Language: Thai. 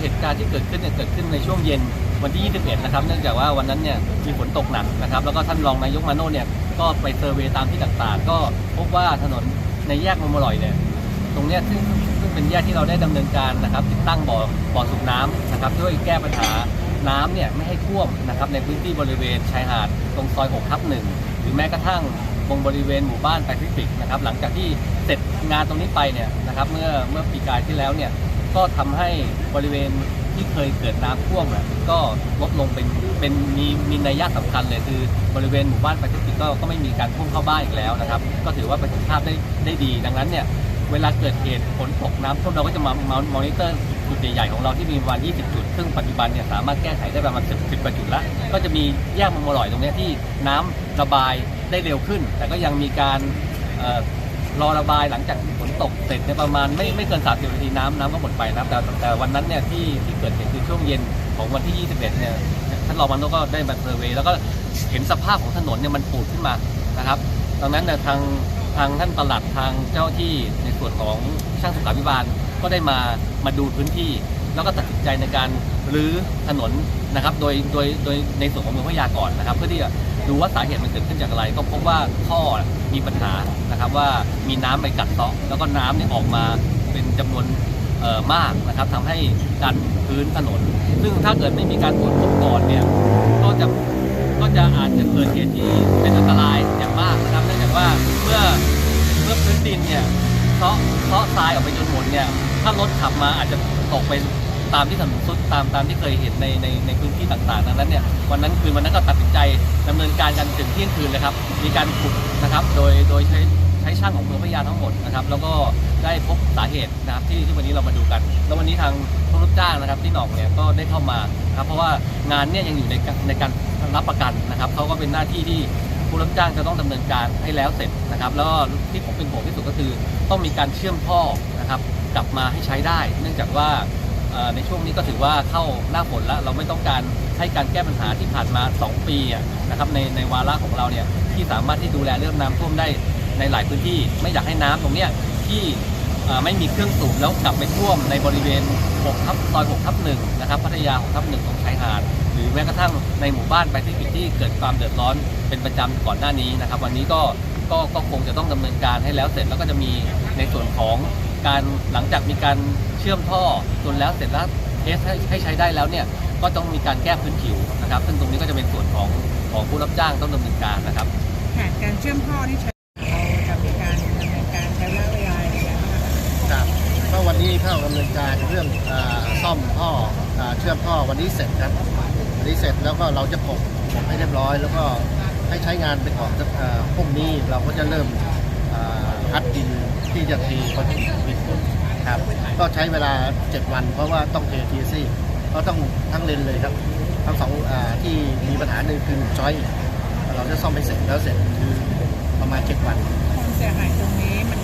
เหตุการณ์ที่เกิดขึ้นเนี่ยเกิดขึ้นในช่วงเย็นวันที่ 21 นะครับ เนื่องจากว่าวันนั้นเนี่ยมีฝนตกหนักนะครับ แล้วก็ท่านรองนายกมาโน่เนี่ยก็ไปเซอร์เวย์ตามที่ต่างๆ ก็พบว่าถนนในแยกมมลอยเนี่ยตรงเนี้ยซึ่งซึ่งเป็นแยกที่เราได้ดำเนินการนะครับ ติดตั้งบ่อบ่อสูบน้ำนะครับด้วยแก้ปัญหาน้ำเนี่ยไม่ให้ท่วมนะครับในพื้นที่บริเวณชายหาดตรงซอย6ทับหนึ่งหรือแม้กระทั่งตรงบริเวณหมู่บ้านแปซิฟิกนะครับหลังจากที่เสร็จงานตรงนี้ไปเนี่ยนะครับเมื่อเมื่อปีกายที่แล้วเนี่ย ก็ทำให้บริเวณที่เคยเกิดน้ำท่วมก็ลดลงเป็นเป็นมีมีนัยยะสำคัญเลยคือบริเวณหมู่บ้านปซิฟิกก็ก็ไม่มีการท่วมเข้าบ้านอีกแล้วนะครับ ก็ถือว่าประสิทธิภาพได้ได้ดี ดังนั้นเนี่ยเวลาเกิดเหตุฝนตกน้ำท่วมเราก็จะมามอนิเตอร์จุดใหญ่ๆของเราที่มีประมาณ 20 จุด ซึ่งปัจจุบันเนี่ยสามารถแก้ไขได้ประมาณ 10 10กว่าจุดล้วก็จะมีแยกมังมลอยตรงนี้ที่น้ำระบายได้เร็วขึ้น แต่ก็ยังมีการรอระบายหลังจาก ตกเสร็จในยประมาณไม่ไม่เกิน30นาทีน้ำน้ำก็หมดไปนะครับแต่แต่วันนั้นเนี่ยที่ที่เกิดเหตุคือช่วงเย็นของวันที่ 21เนี่ยท่านรองมันก็ได้มาเซอร์เวย์แล้วก็เห็นสภาพของถนนเนี่ยมันปูดขึ้นมานะครับดังนั้นเนี่ยทางทางท่านปลัดทางเจ้าที่ในส่วนของช่างสุขาพิบาลก็ได้มามาดูพื้นที่ แล้วก็ตัดสินใจในการรื้อถนนนะครับ โดยโดยโดยในส่วนของเมืองพยาก่อนนะครับ เพื่อที่จะ ดูว่าสาเหตุมันเกิดขึ้นจากอะไร ก็พบว่าท่อมีปัญหานะครับว่ามีน้ำไปกัดเซาะแล้วก็น้ำเนี่ยออกมาเป็นจำนวนมากนะครับทำให้การพื้นถนน ซึ่งถ้าเกิดไม่มีการตรวจพบก่อนเนี่ยก็จะก็จะอาจจะเกิดเหตุที่เป็นอันตรายอย่างมากนะครับเนื่องจากว่าเมื่อเมื่อพื้นดินเนี่ยเซาะเซาะทรายออกไปจนหมดเนี่ยถ้ารถขับมาอาจจะตกไป ตามที่ถนนซุดตามตามที่เคยเห็นในในในพื้นที่ต่างๆดังนั้นเนี่ยวันนั้นคืนวันนั้นก็ตัดสินใจดำเนินการกันถึงเที่ยงคืนเลยครับ มีการขุดนะครับ โดยโดยใช้ใช้ช่างของเมืองพยาทั้งหมดนะครับ แล้วก็ได้พบสาเหตุนะครับที่ที่วันนี้เรามาดูกัน แล้ววันนี้ทางผู้รับจ้างนะครับที่หนองเนี่ยก็ได้เข้ามาครับเพราะว่างานเนี่ยยังอยู่ในการในการรับประกันนะครับเขาก็เป็นหน้าที่ที่ผู้รับจ้างจะต้องดำเนินการให้แล้วเสร็จนะครับ แล้วที่ผมเป็นห่วงที่สุดก็คือ ต้องมีการเชื่อมท่อนะครับกลับมาให้ใช้ได้ เนื่องจากว่า ในช่วงนี้ก็ถือว่าเข้าหน้าฝนแล้วเราไม่ต้องการให้การแก้ปัญหาที่ผ่านมา 2 ปีนะครับในในวาระของเราเนี่ยที่สามารถที่ดูแลเรื่องน้ำท่วมได้ในหลายพื้นที่ ไม่อยากให้น้ำตรงเนี้ยที่ไม่มีเครื่องสูบแล้วกลับไปท่วมในบริเวณ6ทับซอย6ทับ1นะครับพัทยา6ทับ1ตรงชายหาด หรือแม้กระทั่งในหมู่บ้านไปที่ที่เกิดความเดือดร้อนเป็นประจำก่อนหน้านี้นะครับ วันนี้ก็ก็ก็คงจะต้องดำเนินการให้แล้วเสร็จแล้วก็จะมีในส่วนของ การหลังจากมีการเชื่อมท่อจนแล้วเสร็จแล้วเทสให้ให้ใช้ได้แล้วเนี่ยก็ต้องมีการแก้พื้นผิวนะครับ ซึ่งตรงนี้ก็จะเป็นส่วนของของผู้รับจ้างต้องดำเนินการนะครับค่ะการเชื่อมท่อที่ใช้เราจะมีการดำเนินการใช้ระยะเวลาอย่างไรบ้างคะครับก็วันนี้เข้าดำเนินการเรื่องอาซ่อมท่ออาเชื่อมท่อวันนี้เสร็จครับวันนี้เสร็จแล้วก็เราจะปกปกให้เรียบร้อย แล้วก็ให้ใช้งานไปก่อนสักอ่าพรุ่งนี้เราก็จะเริ่ม อ่าคัดดินที่จะเทคอนกรีตปิดครับก็ใช้เวลา 7 วัน เพราะว่าต้องเททีซี่ก็ต้องทั้งเลนเลยครับ ทั้งสองอาที่มีปัญหาหนึ่งคือจอย เราจะซ่อมไปเสร็จแล้วเสร็จคือประมาณ 7 วันความเสียหายตรงนี้มัน